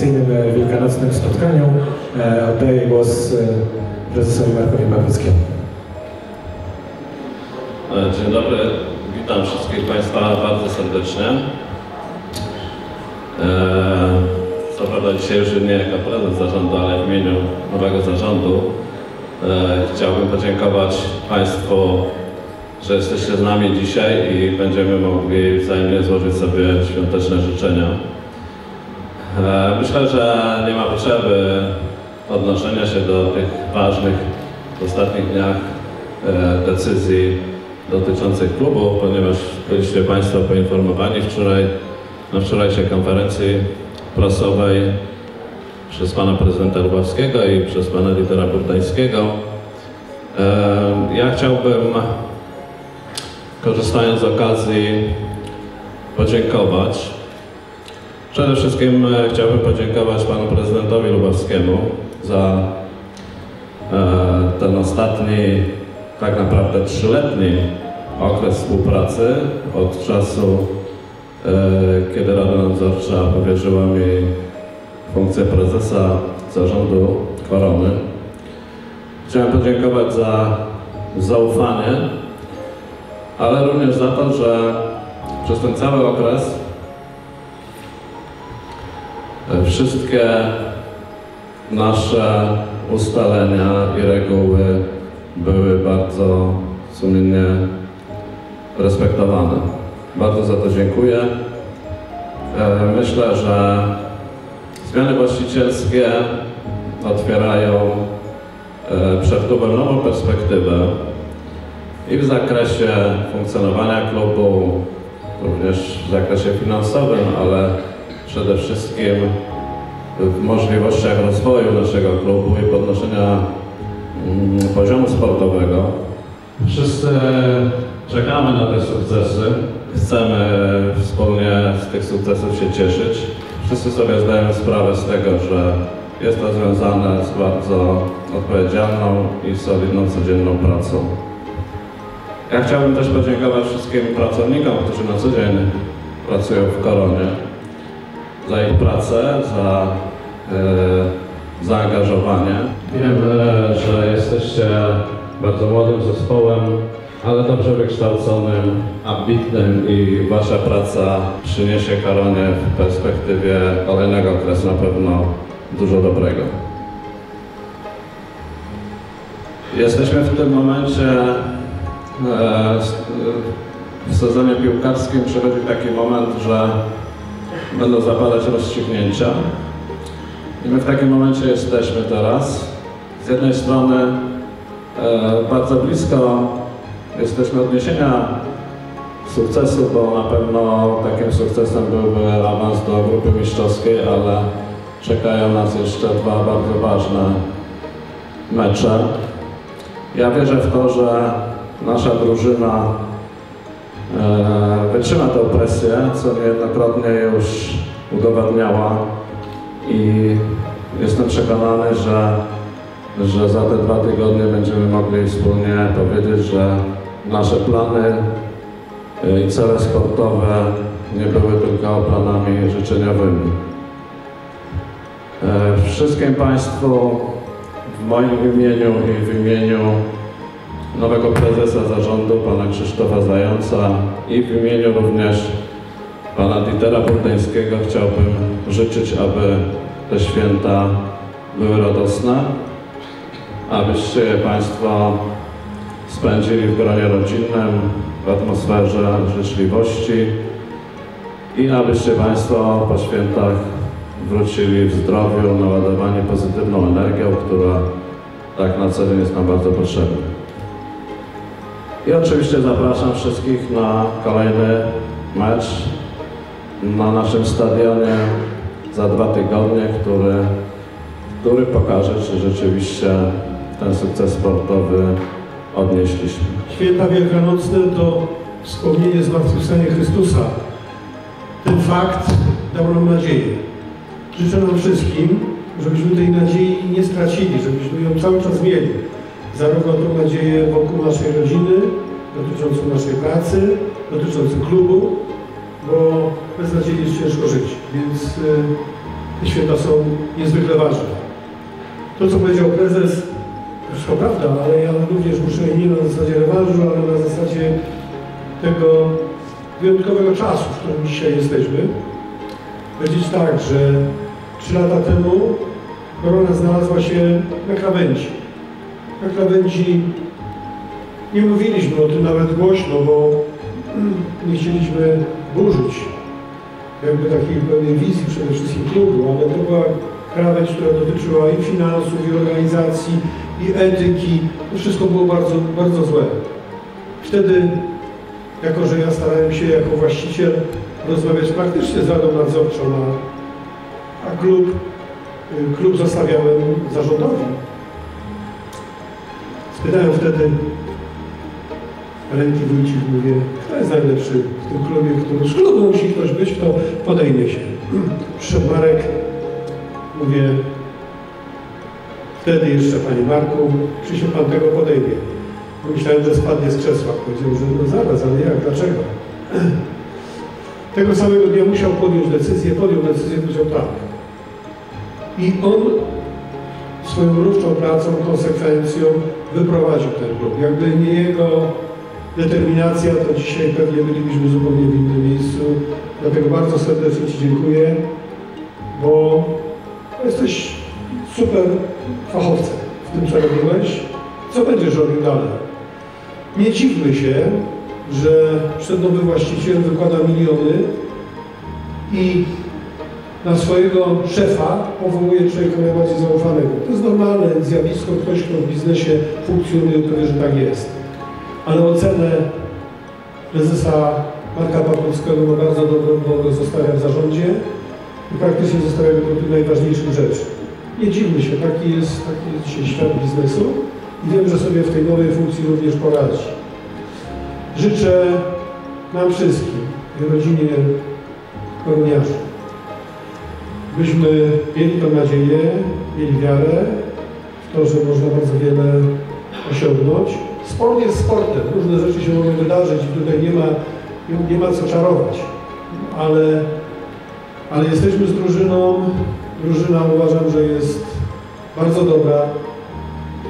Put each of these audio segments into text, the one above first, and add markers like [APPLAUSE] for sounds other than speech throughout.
tradycyjnym e, wielkanocnym spotkaniu e, oddaję głos e, prezesowi Markowi Bakuckiemu. E, Dzień dobry, witam wszystkich Państwa bardzo serdecznie. Co prawda dzisiaj już nie jako prezes zarządu, ale w imieniu nowego zarządu chciałbym podziękować Państwu, że jesteście z nami dzisiaj i będziemy mogli wzajemnie złożyć sobie świąteczne życzenia. E, Myślę, że nie ma potrzeby odnoszenia się do tych ważnych w ostatnich dniach e, decyzji dotyczących klubu, ponieważ byliście Państwo poinformowani wczoraj na wczorajszej konferencji prasowej przez Pana Prezydenta Lubawskiego i przez Pana Litera Burdańskiego. E, Ja chciałbym, korzystając z okazji, podziękować Przede wszystkim e, chciałbym podziękować panu prezydentowi Lubawskiemu za e, ten ostatni, tak naprawdę trzyletni okres współpracy od czasu, e, kiedy Rada Nadzorcza powierzyła mi funkcję prezesa zarządu Korony. Chciałem podziękować za zaufanie, ale również za to, że przez ten cały okres Wszystkie nasze ustalenia i reguły były bardzo sumiennie respektowane. Bardzo za to dziękuję. E, Myślę, że zmiany właścicielskie otwierają e, przed klubem nową perspektywę i w zakresie funkcjonowania klubu, również w zakresie finansowym, ale przede wszystkim w możliwościach rozwoju naszego klubu i podnoszenia mm, poziomu sportowego. Wszyscy czekamy na te sukcesy. Chcemy wspólnie z tych sukcesów się cieszyć. Wszyscy sobie zdają sprawę z tego, że jest to związane z bardzo odpowiedzialną i solidną codzienną pracą. Ja chciałbym też podziękować wszystkim pracownikom, którzy na co dzień pracują w Koronie za ich pracę, za e, zaangażowanie. Wiem, że jesteście bardzo młodym zespołem, ale dobrze wykształconym, ambitnym i Wasza praca przyniesie Karonie w perspektywie kolejnego okresu na pewno dużo dobrego. Jesteśmy w tym momencie e, w sezonie piłkarskim przychodzi taki moment, że będą zapadać rozstrzygnięcia. I my w takim momencie jesteśmy teraz. Z jednej strony e, bardzo blisko jesteśmy odniesienia sukcesu, bo na pewno takim sukcesem byłby awans do grupy mistrzowskiej, ale czekają nas jeszcze dwa bardzo ważne mecze. Ja wierzę w to, że nasza drużyna wytrzyma tę presję, co niejednokrotnie już udowadniała i jestem przekonany, że, że za te dwa tygodnie będziemy mogli wspólnie powiedzieć, że nasze plany e, i cele sportowe nie były tylko planami życzeniowymi. E, Wszystkim Państwu w moim imieniu i w imieniu nowego prezesa zarządu, pana Krzysztofa Zająca i w imieniu również pana Dietera Burdeńskiego chciałbym życzyć, aby te święta były radosne, abyście Państwo spędzili w gronie rodzinnym, w atmosferze życzliwości i abyście Państwo po świętach wrócili w zdrowiu, naładowani pozytywną energią, która tak na co dzień jest nam bardzo potrzebna. I oczywiście zapraszam wszystkich na kolejny mecz na naszym stadionie za dwa tygodnie, który, który pokaże, czy rzeczywiście ten sukces sportowy odnieśliśmy. Święta Wielkanocne to wspomnienie zmartwychwstania Chrystusa. Ten fakt dał nam nadzieję. Życzę nam wszystkim, żebyśmy tej nadziei nie stracili, żebyśmy ją cały czas mieli. Zarówno tą nadzieję wokół naszej rodziny, dotyczącą naszej pracy, dotyczącą klubu, bo bez nadziei jest ciężko żyć. Więc y, te święta są niezwykle ważne. To, co powiedział prezes, to prawda, ale ja również muszę nie na zasadzie rewanżu, ale na zasadzie tego wyjątkowego czasu, w którym dzisiaj jesteśmy. Powiedzieć tak, że trzy lata temu korona znalazła się na krawędzi. Na krawędzi nie mówiliśmy o tym nawet głośno, bo nie chcieliśmy burzyć jakby takiej pewnej wizji przede wszystkim klubu, ale to była krawędź, która dotyczyła i finansów, i organizacji, i etyki. To wszystko było bardzo, bardzo złe. Wtedy, jako że ja starałem się jako właściciel rozmawiać praktycznie z Radą Nadzorczą, a, a klub, y, klub zostawiałem zarządowi. Spytałem wtedy ręki wójcik, mówię, kto jest najlepszy w tym klubie, który z klubu musi ktoś być, kto podejmie się. Przyszedł Marek, mówię, wtedy jeszcze Panie Marku, czy się Pan tego podejmie? Myślałem, że spadnie z krzesła. Powiedział, że no zaraz, ale jak, dlaczego? Tego samego dnia musiał podjąć decyzję, podjął decyzję, powiedział tak. I on swoją mrówczą pracą, konsekwencją wyprowadził ten klub. Jakby nie jego determinacja, to dzisiaj pewnie bylibyśmy zupełnie w innym miejscu. Dlatego bardzo serdecznie Ci dziękuję, bo jesteś super fachowcem w tym, co robiłeś. Co będziesz robił dalej? Nie dziwmy się, że przed nowy właściciel wykłada miliony i na swojego szefa powołuje człowieka najbardziej zaufanego. To jest normalne zjawisko. Ktoś, kto w biznesie funkcjonuje, to wie, że tak jest. Ale ocenę prezesa Marka Pawłowskiego ma bardzo dobrą, bo go zostawia w zarządzie i praktycznie zostawia go tych najważniejszych rzeczy. Nie dziwmy się, taki jest, taki jest dzisiaj świat biznesu i wiem, że sobie w tej nowej funkcji również poradzi. Życzę nam wszystkim rodzinie koroniarzy, byśmy mieli tą nadzieję, mieli wiarę w to, że można bardzo wiele osiągnąć. Sport jest sportem, różne rzeczy się mogą wydarzyć i tutaj nie ma, nie ma co czarować, ale, ale jesteśmy z drużyną, drużyna uważam, że jest bardzo dobra,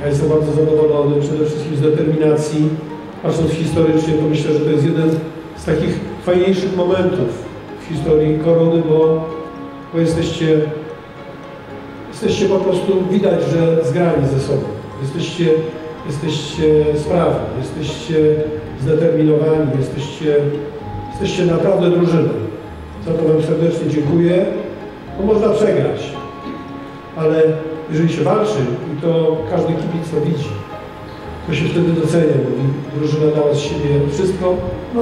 ja jestem bardzo zadowolony, przede wszystkim z determinacji. Patrząc historycznie, to myślę, że to jest jeden z takich fajniejszych momentów w historii korony, bo, bo jesteście, jesteście po prostu, widać, że zgrani ze sobą. Jesteście, jesteście sprawni, jesteście zdeterminowani, jesteście, jesteście naprawdę drużyną. Za to Wam serdecznie dziękuję. No można przegrać, ale jeżeli się walczy i to każdy kibic to widzi, to się wtedy docenia, bo drużyna dała z siebie wszystko. No,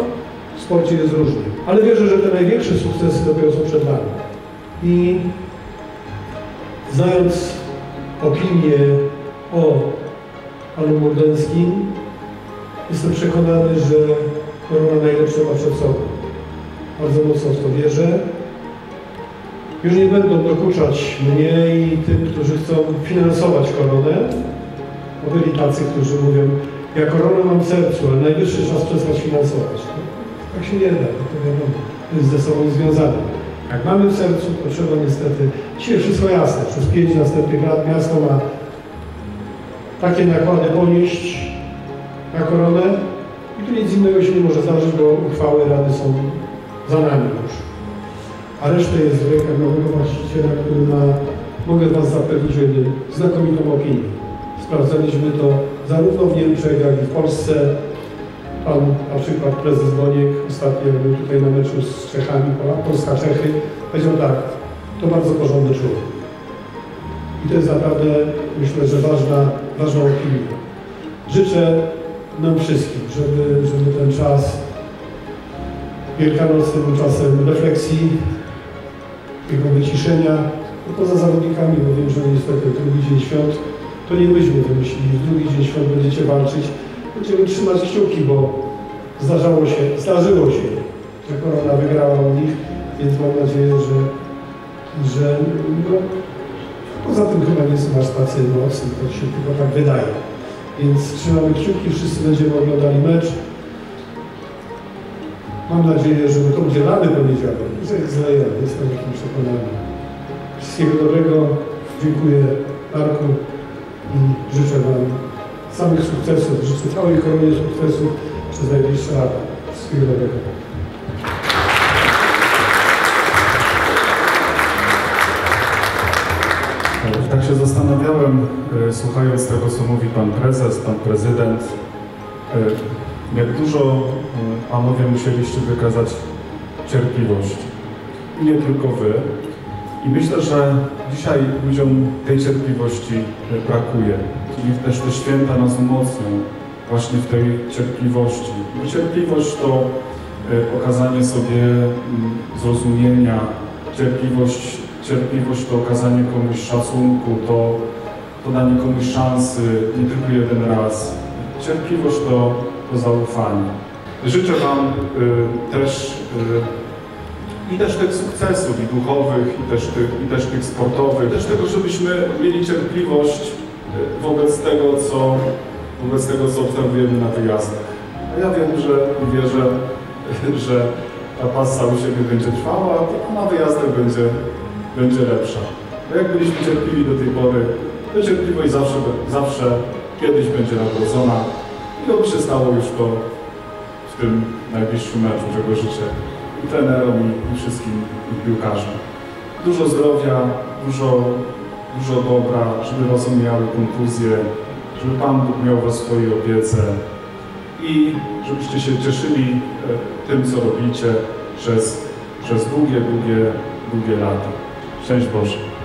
w sporcie jest różnie. Ale wierzę, że te największe sukcesy dopiero są przed nami. I znając opinię o panu Mordenskim, jestem przekonany, że korona najlepsze ma przed sobą. Bardzo mocno w to wierzę. Już nie będą dokuczać mnie i tym, którzy chcą finansować koronę, bo byli tacy, którzy mówią, ja koronę mam w sercu, ale najwyższy czas przestać finansować. Tak się nie da, to wiadomo, to jest ze sobą związane. Jak mamy w sercu, to trzeba niestety, dzisiaj wszystko jasne, przez pięć następnych lat miasto ma takie nakłady ponieść na koronę i tu nic innego się nie może zdarzyć, bo uchwały Rady są za nami już. A resztę jest w rękach nowego właściciela, który ma, mogę Was zapewnić jednym, znakomitą opinię. Sprawdzaliśmy to zarówno w Niemczech, jak i w Polsce. Pan na przykład prezes Boniek ostatnio był tutaj na meczu z Czechami, Polska-Czechy, powiedział tak, to bardzo porządny człowiek. I to jest naprawdę, myślę, że ważna, ważna opinia. Życzę nam wszystkim, żeby, żeby ten czas wielkanocny był czasem refleksji, tego wyciszenia, no poza zawodnikami, bo wiem, że niestety drugi dzień świąt, to nie myśmy wymyślili, drugi dzień świąt będziecie walczyć. Będziemy trzymać kciuki, bo zdarzało się, zdarzyło się, że korona wygrała u nich, więc mam nadzieję, że, że no, poza tym chyba nie są aż tacy mocni, to się tylko tak wydaje. Więc trzymamy kciuki, wszyscy będziemy oglądali mecz. Mam nadzieję, że to będzie lany poniedziałek, że jest zlejemy, jestem takim przekonany. Wszystkiego dobrego. Dziękuję Marku i życzę Wam samych sukcesów. Życzę całej koronie sukcesów przez najbliższe lata. Wszystkiego dobrego. Tak się zastanawiałem, e, słuchając tego, co mówi pan prezes, pan prezydent, e, jak dużo e, panowie musieliście wykazać cierpliwości. I nie tylko wy. I myślę, że dzisiaj ludziom tej cierpliwości brakuje. I też te święta nas umocnią właśnie w tej cierpliwości. Bo cierpliwość to e, okazanie sobie mm, zrozumienia, cierpliwość, cierpliwość to okazanie komuś szacunku, to, to danie komuś szansy, nie tylko jeden raz. Cierpliwość to, to zaufanie. Życzę Wam y, też y, i też tych sukcesów i duchowych, i też, tych, i też tych sportowych, też tego, żebyśmy mieli cierpliwość wobec tego, co, wobec tego, co obserwujemy na wyjazdach. A ja wiem, że wierzę, [LAUGHS] że ta pasa u siebie będzie trwała, a na wyjazdach będzie, będzie lepsza. Bo jak byliśmy cierpliwi do tej pory, to cierpliwość zawsze, zawsze kiedyś będzie nagrodzona i oby się stało już to w tym najbliższym meczu, czego życzę i trenerom, i, i wszystkim i piłkarzom. Dużo zdrowia, dużo, dużo dobra, żeby was omijały kontuzje, żeby Pan Bóg miał was w swojej opiece i żebyście się cieszyli e, tym, co robicie przez, przez długie, długie, długie lata. Szczęść Boże.